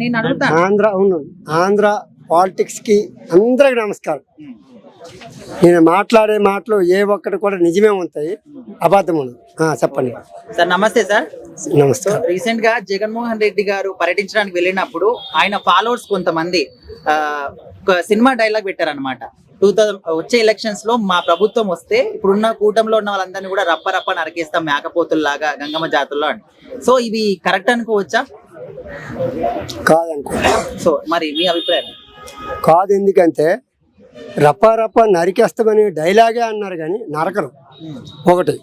నేను అడుగుతాను ఆంధ్ర అవును ఆంధ్ర పాలిటిక్స్కి అందరికి నమస్కారం. నేను మాట్లాడే మాటలు ఏ ఒక్కటి కూడా నిజమే ఉంటాయి అబద్ధం ఉండదు ఆ, చెప్పండి. సార్ నమస్తే సార్. నమస్తే రీసెంట్గా జగన్మోహన్ రెడ్డి గారు పర్యటించడానికి వెళ్ళినప్పుడు ఆయన ఫాలోవర్స్ కొంతమంది సినిమా డైలాగ్ పెట్టారనమాట టూ థౌసండ్ వచ్చే ఎలక్షన్స్లో మా ప్రభుత్వం వస్తే ఇప్పుడున్న కూటమిలో ఉన్న వాళ్ళందరినీ కూడా రప్ప రప్ప నరికేస్తాం మేకపోతుల్లాగా గంగమ్మ జాతుల్లో అని. సో ఇవి కరెక్ట్ అనుకోవచ్చా? కాదనుకో. సో మరి మీ అభిప్రాయం? కాదు ఎందుకంటే రప్ప రప్ప నరికేస్తామని డైలాగే అన్నారు కానీ నరకరు. ఒకటి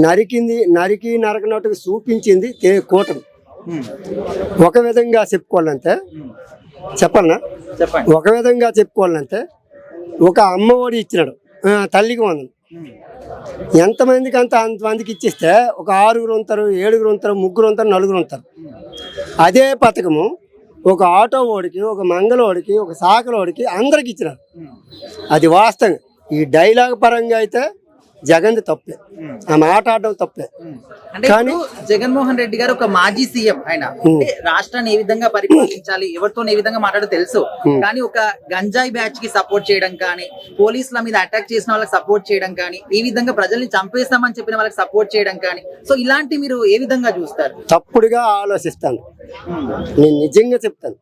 నరికింది నరికి నరకనట్టుగా చూపించింది తే- కూటమి. ఒక విధంగా చెప్పుకోవాలంటే చెప్పాలనా? చెప్పండి. ఒక విధంగా చెప్పుకోవాలంటే ఒక అమ్మఒడి ఇచ్చినాడు. తల్లికి వందనం. ఎంతమందికి అంత అంతమందికి ఇచ్చిస్తే ఒక ఆరుగురు ఉంటారు ఏడుగురు ఉంటారు ముగ్గురు ఉంటారు నలుగురు ఉంటారు. అదే పథకము ఒక ఆటో ఓడికి ఒక మంగళోడికి ఒక సాకలోడికి అందరికి ఇచ్చినారు. అది వాస్తవం. ఈ డైలాగ్ పరంగా అయితే జగన్ది తప్పే. ఆ మాట ఆడడం తప్పే. కానీ- జగన్మోహన్ రెడ్డి గారు ఒక మాజీ సీఎం ఆయన. రాష్ట్రాన్ని ఏ విధంగా పరిపాలించాలి ఎవరితో ఏ విధంగా మాట్లాడో తెలుసు. కానీ ఒక గంజాయి బ్యాచ్కి సపోర్ట్ చేయడం కానీ పోలీసుల మీద అటాక్ చేసిన వాళ్ళకి సపోర్ట్ చేయడం కానీ ఈ విధంగా ప్రజల్ని చంపేస్తామని చెప్పిన వాళ్ళకి సపోర్ట్ చేయడం కానీ సో ఇలాంటి మీరు ఏ విధంగా చూస్తారు? తప్పుడుగా ఆలోచిస్తాను. నేను నిజంగా చెప్తాను.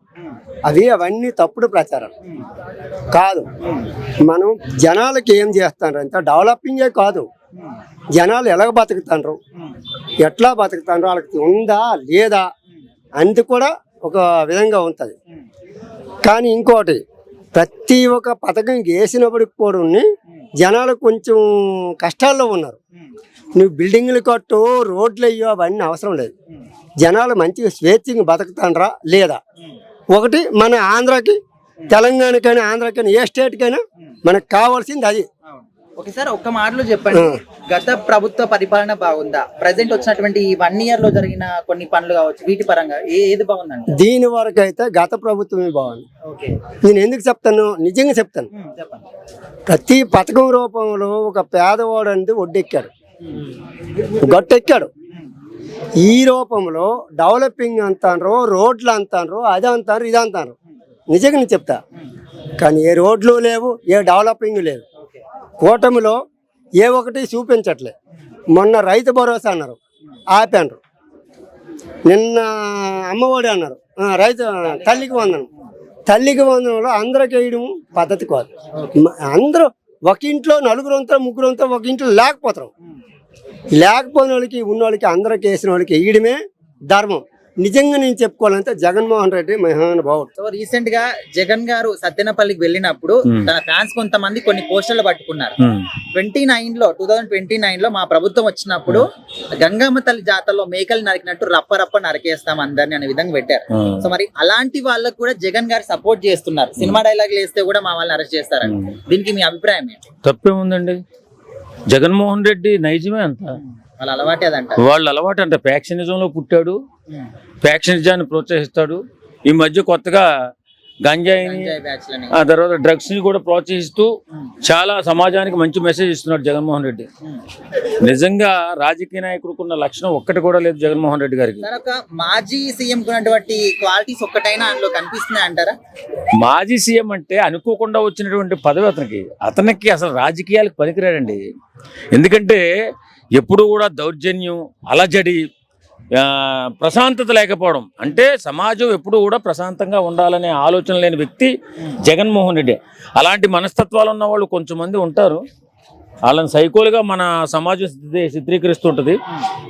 అవి అవన్నీ తప్పుడు ప్రచారం. కాదు. మనం జనాలకి ఏం చేస్తాను అంటే డెవలపింగే కాదు. జనాలు ఎలాగ బతుకుతారు ఎట్లా బతుకుతారు వాళ్ళకి ఉందా? లేదా? అంది కూడా ఒక విధంగా ఉంటుంది. కానీ ఇంకోటి ప్రతి ఒక్క పథకం వేసినప్పటికి కూడా జనాలు కొంచెం కష్టాల్లో ఉన్నారు. నువ్వు బిల్డింగ్లు కట్టు రోడ్లు అయ్యో అవన్నీ అవసరం లేదు. జనాలు మంచిగా స్వేచ్ఛగా బతుకుతాండ్రా? లేదా? ఒకటి మన ఆంధ్రాకి తెలంగాణకైనా ఆంధ్రాకైనా ఏ స్టేట్కైనా మనకు కావాల్సింది అది. ఓకే సార్ ఒక్క మాటలో చెప్పండి. గత ప్రభుత్వ పరిపాలన బాగుందా? ప్రజెంట్ వచ్చినటువంటి ఈ వన్ ఇయర్లో జరిగిన కొన్ని పనులు కావచ్చు వీటి పరంగా ఏది బాగుందండి? దీని వరకు అయితే గత ప్రభుత్వమే బాగుంది. నేను ఎందుకు చెప్తాను? నిజంగా చెప్తాను. ప్రతి పథకం రూపంలో ఒక పేదవాడు అనేది ఒడ్డెక్కాడు. గట్టెక్కాడు. ఈ రూపంలో డెవలపింగ్ అంటారు రోడ్లు అంటారు అది అంటారు ఇది అంటారు నిజంగా నేను చెప్తా. కానీ ఏ రోడ్లు లేవు ఏ డెవలపింగ్ లేవు కూటమిలో ఏ ఒకటి చూపించట్లే. మొన్న రైతు భరోసా అన్నారు ఆపారు నిన్న అమ్మఒడి అన్నారు రైతు తల్లికి వందనం. తల్లికి వందనంలో అందరికి వేయడం పద్ధతి కాదు. అందరూ ఒక ఇంట్లో నలుగురు అంతా ముగ్గురు ఉంటారు ఒక ఇంట్లో లేకపోతారు. లేకపోయిన వాళ్ళకి ఉన్న వాళ్ళకి అందరికి వేసిన వాళ్ళకి వేయడమే ధర్మం. నిజంగా నేను చెప్పుకోవాలంటే జగన్మోహన్ రెడ్డి మహానుభావుడు. సో రీసెంట్గా జగన్ గారు సత్యనపల్లికి వెళ్ళినప్పుడు తన ఫ్యాన్స్ కొంతమంది కొన్ని పోస్టర్లు పట్టుకున్నారు. ట్వంటీ నైన్లో టూ థౌసండ్ ట్వంటీ నైన్లో మా ప్రభుత్వం వచ్చినప్పుడు గంగమ్మ తల్లి జాతరలో మేకలు నరికినట్టు రప్ప రప్ప నరికేస్తాం అందరిని అనే విధంగా పెట్టారు. సో మరి అలాంటి వాళ్ళకు కూడా జగన్ గారు సపోర్ట్ చేస్తున్నారు. సినిమా డైలాగ్ వేస్తే కూడా మా వాళ్ళని అరెస్ట్ చేస్తారని. దీనికి మీ అభిప్రాయం ఏంటి? తప్పేముందండి? జగన్మోహన్ రెడ్డి నైజమే అంత. వాళ్ళ అలవాటే అంటే. ఫ్యాక్షనిజంలో పుట్టాడు. ఫ్యాక్షనిజాన్ని ప్రోత్సహిస్తాడు. ఈ మధ్య కొత్తగా గంజాయిని ఆ తర్వాత డ్రగ్స్ని కూడా ప్రోత్సహిస్తూ చాలా సమాజానికి మంచి మెసేజ్ ఇస్తున్నాడు జగన్మోహన్ రెడ్డి. నిజంగా రాజకీయ నాయకుడికి ఉన్న లక్షణం ఒక్కటి కూడా లేదు జగన్మోహన్ రెడ్డి గారికి. మాజీ సీఎం ఉన్నటువంటి క్వాలిటీస్ ఒక్కటైనా అందులో కనిపిస్తున్నాయి అంటారా? మాజీ సీఎం అంటే అనుకోకుండా వచ్చినటువంటి పదవి అతనికి. అతనికి అసలు రాజకీయాలకు పనికిరాడండి. ఎందుకంటే ఎప్పుడు కూడా దౌర్జన్యం అలజడి ప్రశాంతత లేకపోవడం. అంటే సమాజం ఎప్పుడు కూడా ప్రశాంతంగా ఉండాలనే ఆలోచన లేని వ్యక్తి జగన్మోహన్ రెడ్డి. అలాంటి మనస్తత్వాలు ఉన్న వాళ్ళు కొంచెం మంది ఉంటారు. వాళ్ళని సైకోలుగా మన సమాజం చిత్రీకరిస్తుంటుంది.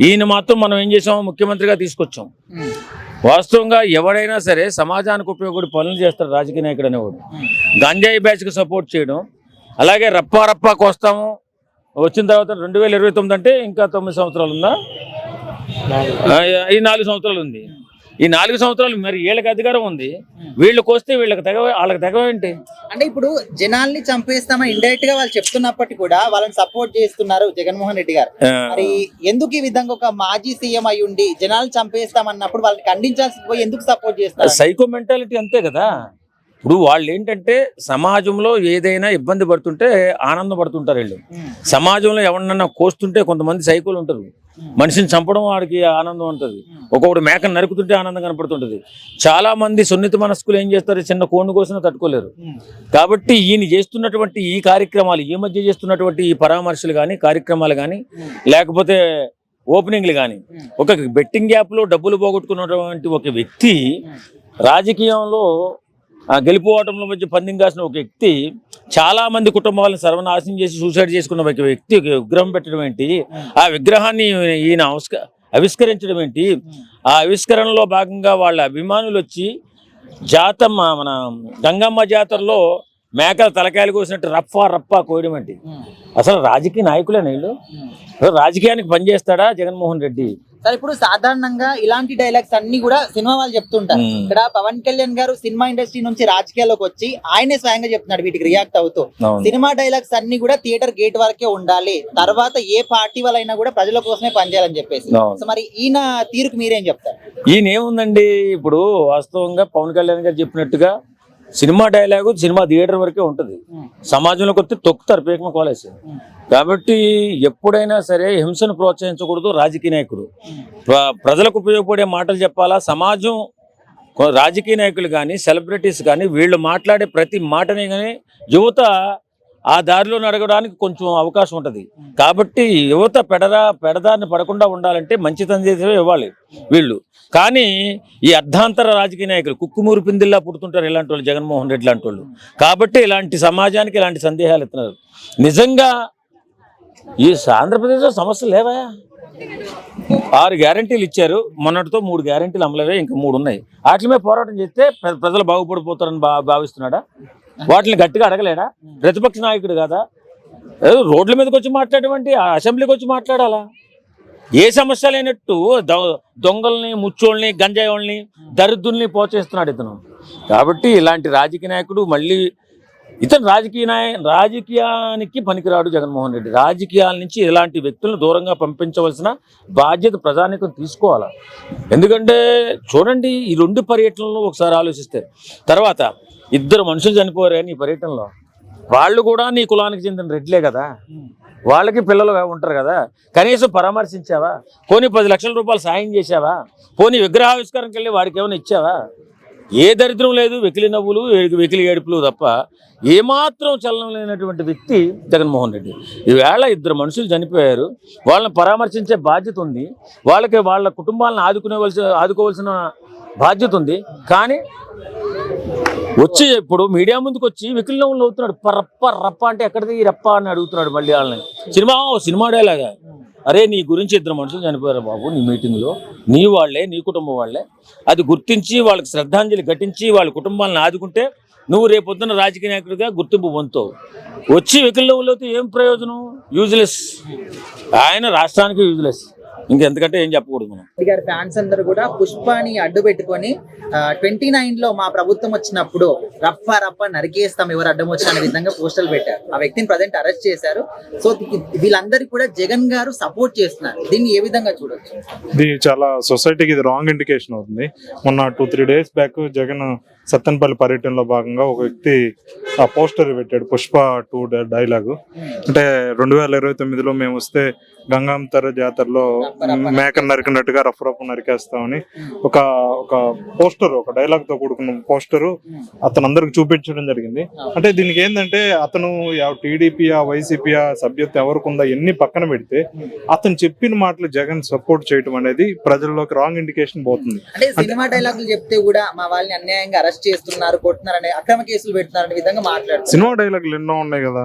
ఈయన మాత్రం మనం ఏం చేసాం ముఖ్యమంత్రిగా తీసుకొచ్చాం. వాస్తవంగా ఎవడైనా సరే సమాజానికి ఉపయోగపడి పనులు చేస్తారు రాజకీయ నాయకుడు అనేవాడు. గంజాయి బ్యాచ్కి సపోర్ట్ చేయడం. అలాగే రప్పారప్పాకు వస్తాము. కోస్తాము వచ్చిన తర్వాత రెండు వేల ఇరవై తొమ్మిది అంటే ఇంకా తొమ్మిది సంవత్సరాలు ఉందా ఈ నాలుగు సంవత్సరాలు ఉంది. ఈ నాలుగు సంవత్సరాలు మరి వీళ్ళకి అధికారం ఉంది. వీళ్ళకి వస్తే వీళ్ళకి తెగ వాళ్ళకి తెగ ఏంటి? అంటే ఇప్పుడు జనాల్ని చంపేస్తామని ఇండైరెక్ట్గా వాళ్ళు చెప్తున్నప్పటికీ కూడా వాళ్ళని సపోర్ట్ చేస్తున్నారు జగన్మోహన్ రెడ్డి గారు. మరి ఎందుకు ఈ విధంగా ఒక మాజీ సీఎం అయి ఉండి జనాలు చంపేస్తామన్నప్పుడు వాళ్ళని ఖండించాల్సి పోయి ఎందుకు సపోర్ట్ చేస్తారు? సైకో మెంటాలిటీ అంతే కదా. ఇప్పుడు వాళ్ళు ఏంటంటే సమాజంలో ఏదైనా ఇబ్బంది పడుతుంటే ఆనందపడుతుంటారు వీళ్ళు. సమాజంలో ఎవరినన్నా కోస్తుంటే కొంతమంది సైకోలు ఉంటారు. మనిషిని చంపడం వాడికి ఆనందం ఉంటుంది. ఒక్కొక్కడు మేకను నరుకుతుంటే ఆనందం కనపడుతుంటది. చాలా మంది సున్నిత మనస్కులు ఏం చేస్తారు? చిన్న కోణు కోసినా తట్టుకోలేరు. కాబట్టి ఈయన చేస్తున్నటువంటి ఈ కార్యక్రమాలు ఈ మధ్య చేస్తున్నటువంటి ఈ పరామర్శలు కానీ కార్యక్రమాలు కానీ లేకపోతే ఓపెనింగ్లు కానీ ఒక బెట్టింగ్ యాప్లో డబ్బులు పోగొట్టుకున్నటువంటి ఒక వ్యక్తి రాజకీయంలో గెలుపు ఓటముల మధ్య పందెం కాసిన ఒక వ్యక్తి చాలా మంది కుటుంబాలను సర్వనాశనం చేసి సూసైడ్ చేసుకున్న ఒక వ్యక్తి విగ్రహం పెట్టడం ఏంటి? ఆ విగ్రహాన్ని ఈయన ఆవిష్క ఆవిష్కరించడం ఏంటి? ఆ ఆవిష్కరణలో భాగంగా వాళ్ళ అభిమానులు వచ్చి జాతమ్మ మన గంగమ్మ జాతరలో మేకల తలకాయలు కోసినట్టు రప్పా రప్పా కోయడం ఏంటి? అసలు రాజకీయ నాయకులేనా వీళ్ళు? అసలు రాజకీయానికి పనిచేస్తాడా జగన్మోహన్ రెడ్డి? సార్ ఇప్పుడు సాధారణంగా ఇలాంటి డైలాగ్స్ అన్ని కూడా సినిమా వాళ్ళు చెప్తుంటారు. ఇక్కడ పవన్ కళ్యాణ్ గారు సినిమా ఇండస్ట్రీ నుంచి రాజకీయాల్లోకి వచ్చి ఆయనే స్వయంగా చెప్తున్నాడు వీటికి రియాక్ట్ అవుతూ. సినిమా డైలాగ్స్ అన్ని కూడా థియేటర్ గేట్ వరకే ఉండాలి తర్వాత ఏ పార్టీ వాళ్ళైనా కూడా ప్రజల కోసమే పనిచేయాలని చెప్పేసి. సో మరి ఈయన తీరుకు మీరేం చెప్తారు ఈయన ఏముందండి ఇప్పుడు వాస్తవంగా పవన్ కళ్యాణ్ గారు చెప్పినట్టుగా సినిమా డైలాగు సినిమా థియేటర్ వరకే ఉంటుంది. సమాజంలోకి వస్తే తొక్కుతారు పేకమ కాలేజ్ కాబట్టి ఎప్పుడైనా సరే హింసను ప్రోత్సహించకూడదు రాజకీయ నాయకుడు. ప్ర- ప్రజలకు ఉపయోగపడే మాటలు చెప్పాలా? సమాజం రాజకీయ నాయకులు కానీ సెలబ్రిటీస్ కానీ వీళ్ళు మాట్లాడే ప్రతి మాటని కానీ యువత ఆ దారిలో నడగడానికి కొంచెం అవకాశం ఉంటుంది. కాబట్టి యువత పెడరా పెడదారిని పడకుండా ఉండాలంటే మంచి సందేశమే ఇవ్వాలి వీళ్ళు. కానీ ఈ అర్ధాంతర రాజకీయ నాయకులు కుక్కుమూరు పిందిల్లా పుడుతుంటారు ఇలాంటి వాళ్ళు జగన్మోహన్ రెడ్డి లాంటి వాళ్ళు. కాబట్టి ఇలాంటి సమాజానికి ఇలాంటి సందేహాలు ఎత్తున్నారు నిజంగా ఈ ఆంధ్రప్రదేశ్లో సమస్యలు లేవా ఆరు గ్యారంటీలు ఇచ్చారు. మొన్నటితో మూడు గ్యారంటీలు అమలవే ఇంకా మూడు ఉన్నాయి. వాటి మీద పోరాటం చేస్తే ప్రజలు బాగుపడిపోతారని భావిస్తున్నాడా? వాటిని గట్టిగా అడగలేడా? ప్రతిపక్ష నాయకుడు కదా? రోడ్ల మీదకి వచ్చి మాట్లాడేటువంటి అసెంబ్లీకి వచ్చి మాట్లాడాలా? ఏ సమస్య లేనట్టు దొ- దొంగల్ని ముచ్చోళ్ళని గంజాయోళ్ళని దరిద్రుల్ని పోచేస్తున్నాడు ఇతను. కాబట్టి ఇలాంటి రాజకీయ నాయకుడు మళ్ళీ ఇతను రాజకీయ నాయ రాజకీయానికి పనికిరాడు జగన్మోహన్ రెడ్డి. రాజకీయాల నుంచి ఇలాంటి వ్యక్తులను దూరంగా పంపించవలసిన బాధ్యత ప్రజానికం తీసుకోవాలి? ఎందుకంటే చూడండి ఈ రెండు పర్యటనలు ఒకసారి ఆలోచిస్తే. తర్వాత ఇద్దరు మనుషులు చనిపోయారు కానీ ఈ పర్యటనలో. వాళ్ళు కూడా నీ కులానికి చెందిన రెడ్లే కదా. వాళ్ళకి పిల్లలు ఉంటారు కదా. కనీసం పరామర్శించావా? పోనీ పది లక్షల రూపాయలు సాయం చేశావా? పోనీ విగ్రహావిష్కారంకి వెళ్ళి వారికి ఏమైనా ఇచ్చావా? ఏ దరిద్రం లేదు వెకిలి నవ్వులు వెకిలి ఏడుపులు తప్ప ఏమాత్రం చలనం లేనటువంటి వ్యక్తి జగన్మోహన్ రెడ్డి. ఈవేళ ఇద్దరు మనుషులు చనిపోయారు. వాళ్ళని పరామర్శించే బాధ్యత ఉంది. వాళ్ళకి వాళ్ళ కుటుంబాలను ఆదుకునేవలసి ఆదుకోవాల్సిన బాధ్యత ఉంది. కానీ వచ్చి ఇప్పుడు మీడియా ముందుకు వచ్చి వెకిలి నవ్వులు అవుతున్నాడు పరప్ప రప్ప అంటే ఎక్కడిది? ఈ రప్ప అని అడుగుతున్నాడు మళ్ళీ వాళ్ళని. సినిమా ఓ సినిమా అరే నీ గురించి ఇద్దరు మనుషులు చనిపోయారు బాబు నీ మీటింగ్లో. నీ వాళ్ళే నీ కుటుంబం వాళ్ళే. అది గుర్తించి వాళ్ళకి శ్రద్ధాంజలి ఘటించి వాళ్ళ కుటుంబాలను ఆదుకుంటే నువ్వు రేపొద్దున రాజకీయ నాయకుడిగా గుర్తింపు పొందుతావు. వచ్చి వెకిల్లో ఏం ప్రయోజనం? యూజ్లెస్ ఆయన రాష్ట్రానికి యూజ్లెస్ ఇంకెంతకంటే ఏం చెప్పకూడదు మనం. రెడ్డి గారి ఫ్యాన్స్ అందరూ కూడా పుష్పాని అడ్డు పెట్టుకొని ట్వంటీ నైన్లో మా ప్రభుత్వం వచ్చినప్పుడు రప్ప రప్ప నరికేస్తాం ఎవరు అడ్డం వచ్చిన అనే విధంగా పోస్టర్లు పెట్టారు. ఆ వ్యక్తిని ప్రజెంట్ అరెస్ట్ చేశారు. సో వీళ్ళందరికీ కూడా జగన్ గారు సపోర్ట్ చేస్తున్నారు. దీన్ని ఏ విధంగా చూడొచ్చు? ఇది చాలా సొసైటీకి ఇది రాంగ్ ఇండికేషన్ అవుతుంది. మొన్న two three days back Jagan Sattenapalli పర్యటనలో భాగంగా ఒక వ్యక్తి ఆ పోస్టర్ పెట్టాడు పుష్ప టూ డైలాగ్. అంటే రెండు వేల ఇరవై తొమ్మిదిలో మేము వస్తే గంగాంతర జాతరలో మేక నరికినట్టుగా రఫ్ రఫ్ నరికేస్తామని ఒక ఒక పోస్టర్ ఒక డైలాగ్తో కూడుకున్న పోస్టర్ అతను అందరికి చూపించడం జరిగింది. అంటే దీనికి ఏంటంటే అతను టీడీపీ ఆ వైసీపీ ఆ సభ్యత్వం ఎవరికి ఉందా ఎన్ని పక్కన పెడితే అతను చెప్పిన మాటలు జగన్ సపోర్ట్ చేయడం అనేది ప్రజల్లోకి రాంగ్ ఇండికేషన్ పోతుంది. అంటే సినిమా డైలాగులు చెప్తే కూడా మా వాళ్ళని అన్యాయంగా అరెస్ట్ చేస్తున్నారు కొట్టున్నారు అనే అక్రమ కేసులు పెడుతున్నారు అనే విధంగా మాట్లాడుతున్నారు. సినిమా డైలాగులు ఎన్నో ఉన్నాయి కదా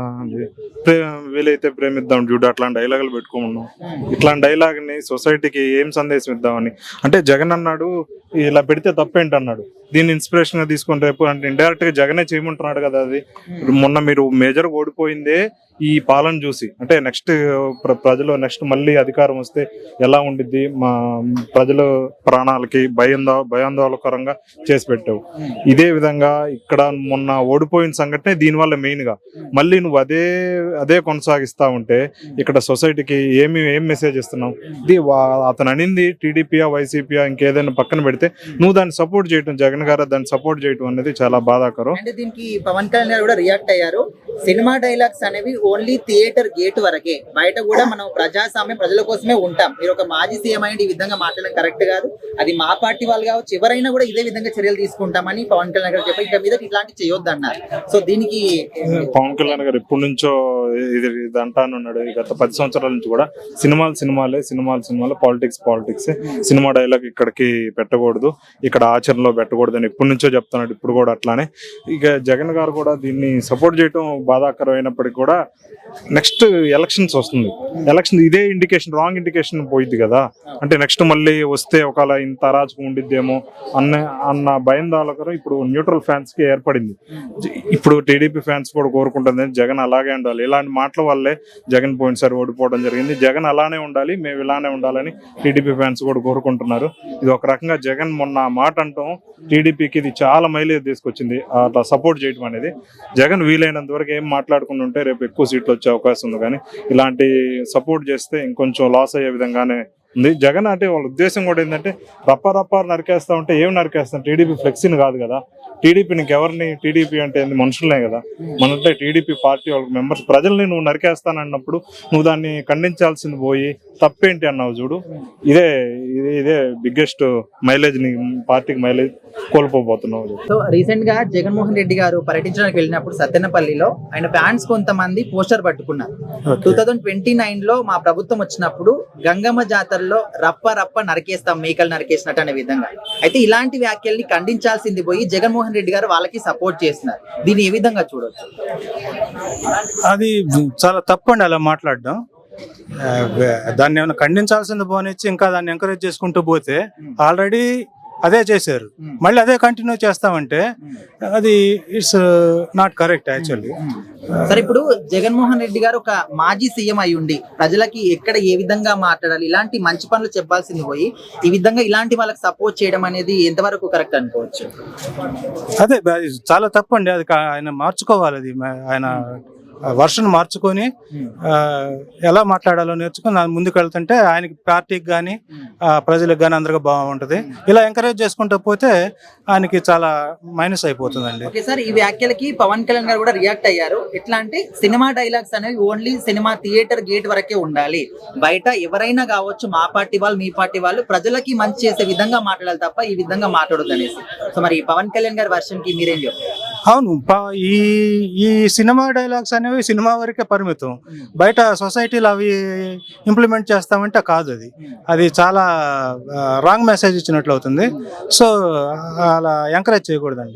వీలైతే ప్రేమిద్దాం చూడు అట్లాంటి డైలాగులు పెట్టుకోమన్నాం. ఇట్లాంటి డైలాగ్ని సొసైటీకి ఏం సందేశం ఇద్దామని? అంటే జగన్ అన్నాడు ఇలా పెడితే తప్పేంటి అన్నాడు దీన్ని ఇన్స్పిరేషన్గా తీసుకొని రేపు అంటే ఇండైరెక్ట్గా జగనే చేయమంటున్నాడు కదా అది. మొన్న మీరు మేజర్ ఓడిపోయిందే ఈ పాలన చూసి అంటే నెక్స్ట్ ప్రజలు నెక్స్ట్ మళ్ళీ అధికారం వస్తే ఎలా ఉండిద్ది? మా ప్రజల ప్రాణాలకి భయందో భయాందోళకరంగా చేసి పెట్టావు. ఇదే విధంగా ఇక్కడ మొన్న ఓడిపోయిన సంఘటనే దీనివల్ల మెయిన్గా. మళ్ళీ నువ్వు అదే అదే కొనసాగిస్తా ఉంటే ఇక్కడ సొసైటీకి ఏమి ఏం మెసేజ్ ఇస్తున్నావు? ఇది వా- అతను అనింది టీడీపీయా వైసీపీయా ఇంకేదైనా పక్కన పెడితే నువ్వు దాన్ని సపోర్ట్ చేయటం జగన్ గారు దాన్ని సపోర్ట్ చేయటం అనేది చాలా బాధాకరం. అంటే దీనికి పవన్ కళ్యాణ్ కూడా రియాక్ట్ అయ్యారు. సినిమా డైలాగ్స్ అనేవి ఓన్లీ థియేటర్ గేట్ వరకే. బయట కూడా మనం ప్రజాస్వామ్యం ప్రజల కోసమే ఉంటాం. మీరు ఒక మాజీ సీఎం అయ్యి ఈ విధంగా మాట్లాడడం కరెక్ట్ కాదు. అది మా పార్టీ వాళ్ళు కావచ్చు ఎవరైనా కూడా ఇదే విధంగా చర్యలు తీసుకుంటామని పవన్ కళ్యాణ్ గారు చెప్పి ఇక మీద ఇట్లాంటి చేయొద్దు అన్నారు సో దీనికి పవన్ కళ్యాణ్ గారు ఎప్పటి నుంచో ఇది ఇది అంటానున్నాడు గత పది సంవత్సరాల నుంచి కూడా సినిమాలు సినిమాలే సినిమాలు సినిమాలు పాలిటిక్స్ పాలిటిక్స్ సినిమా డైలాగ్ ఇక్కడికి పెట్టకూడదు. ఇక్కడ ఆచరణలో పెట్టకూడదు అని ఎప్పటి నుంచో చెప్తున్నాడు. ఇప్పుడు కూడా అట్లానే. ఇక జగన్ గారు కూడా దీన్ని సపోర్ట్ చేయడం బాధాకరమైనప్పటికీ కూడా నెక్స్ట్ ఎలక్షన్స్ వస్తుంది. ఎలక్షన్ ఇదే ఇండికేషన్ రాంగ్ ఇండికేషన్ పోయిద్ది కదా. అంటే నెక్స్ట్ మళ్ళీ వస్తే ఒకవేళ ఇంత అరాచకం ఉండిద్దేమో అన్న అన్న భయం దాలకరం ఇప్పుడు న్యూట్రల్ ఫ్యాన్స్కి ఏర్పడింది. ఇప్పుడు టీడీపీ ఫ్యాన్స్ కూడా కోరుకుంటుంది జగన్ అలాగే ఉండాలి. ఇలాంటి మాటల వల్లే జగన్ పోయినసారి ఓడిపోవడం జరిగింది. జగన్ అలానే ఉండాలి మేము ఇలానే ఉండాలని టీడీపీ ఫ్యాన్స్ కూడా కోరుకుంటున్నారు. ఇది ఒక రకంగా జగన్ మొన్న మాట అంటాం టీడీపీకి ఇది చాలా మైలేజ్ తీసుకొచ్చింది. అట్లా సపోర్ట్ చేయడం అనేది జగన్ వీలైనంత వరకు ఏం మాట్లాడుకుంటుంటే రేపు ఎక్కువ సీట్లు వచ్చే అవకాశం ఉంది. కానీ ఇలాంటి సపోర్ట్ చేస్తే ఇంకొంచెం లాస్ అయ్యే విధంగానే ఉంది. జగన్ అంటే వాళ్ళ ఉద్దేశం కూడా ఏంటంటే రప్ప రప్ప నరికేస్తా ఉంటే ఏం నరికేస్తాం? టీడీపీ ఫ్లెక్సీని కాదు కదా. టీడీపీ నీకు ఎవరిని? టీడీపీ అంటే ఏంది? మనుషులనే కదా. మనంటే టీడీపీ పార్టీ వాళ్ళకి మెంబర్స్ ప్రజల్ని నువ్వు నరికేస్తానన్నప్పుడు నువ్వు దాన్ని ఖండించాల్సింది పోయి తప్పేంటి అన్నావు చూడు. ఇదే ఇదే ఇదే బిగ్గెస్ట్ మైలేజ్ని పార్టీకి మైలేజ్ కోల్పోబోతున్నావు సో రీసెంట్గా జగన్మోహన్ రెడ్డి గారు పర్యటించడానికి వెళ్ళినప్పుడు సత్తెనపల్లిలో ఆయన ఫ్యాన్స్ కొంతమంది పోస్టర్ పట్టుకున్నారు. టూ థౌజండ్ ట్వంటీ నైన్లో మా ప్రభుత్వం వచ్చినప్పుడు గంగమ్మ జాతరలో రప్ప రప్ప నరికేస్తాం మేకలు నరికేసినట్టు అనే విధంగా. అయితే ఇలాంటి వ్యాఖ్యల్ని ఖండించాల్సింది పోయి జగన్మోహన్ రెడ్డి గారు వాళ్ళకి సపోర్ట్ చేస్తున్నారు. దీన్ని ఏ విధంగా చూడొచ్చు? అది చాలా తప్పండి అలా మాట్లాడడం. దాన్ని ఏమైనా ఖండించాల్సింది పోనిచ్చి ఇంకా దాన్ని ఎంకరేజ్ చేసుకుంటూ పోతే ఆల్రెడీ అదే చేశారు. మళ్ళీ అదే కంటిన్యూ చేస్తామంటే అది ఇట్స్ నాట్ కరెక్ట్ యాక్చువల్లీ సరే ఇప్పుడు జగన్మోహన్ రెడ్డి గారు ఒక మాజీ సీఎం అయి ఉండి ప్రజలకి ఎక్కడ ఏ విధంగా మాట్లాడాలి ఇలాంటి మంచి పనులు చెప్పాల్సింది పోయి ఈ విధంగా ఇలాంటి వాళ్ళకి సపోర్ట్ చేయడం అనేది ఎంతవరకు కరెక్ట్ అనుకోవచ్చు? అదే చాలా తప్పండి అది ఆయన మార్చుకోవాలి అది ఆయన వర్షన్ మార్చుకొని ఎలా మాట్లాడాలో నేర్చుకొని ముందుకు వెళ్తుంటే ఆయనకి పార్టీకి కానీ ప్రజలకు కానీ అందరికీ బాగుంటది ఇలా ఎంకరేజ్ చేసుకుంటూ పోతే ఆయనకి చాలా మైనస్ అయిపోతుందండి. ఓకే సార్ ఈ వ్యాఖ్యలకి పవన్ కళ్యాణ్ గారు కూడా రియాక్ట్ అయ్యారు. ఎట్లా అంటే సినిమా డైలాగ్స్ అనేవి ఓన్లీ సినిమా థియేటర్ గేట్ వరకే ఉండాలి. బయట ఎవరైనా కావచ్చు మా పార్టీ వాళ్ళు మీ పార్టీ వాళ్ళు ప్రజలకి మంచి చేసే విధంగా మాట్లాడాలి తప్ప ఈ విధంగా మాట్లాడొద్దు అనేసి. సో మరి పవన్ కళ్యాణ్ గారి వర్షన్కి మీరేం చెప్తారు? అవును ప- ఈ ఈ సినిమా డైలాగ్స్ అనేవి సినిమా వరకే పరిమితం. బయట సొసైటీలో అవి ఇంప్లిమెంట్ చేస్తామంటే కాదు అది. అది చాలా రాంగ్ మెసేజ్ ఇచ్చినట్లు అవుతుంది. సో అలా ఎంకరేజ్ చేయకూడదండి.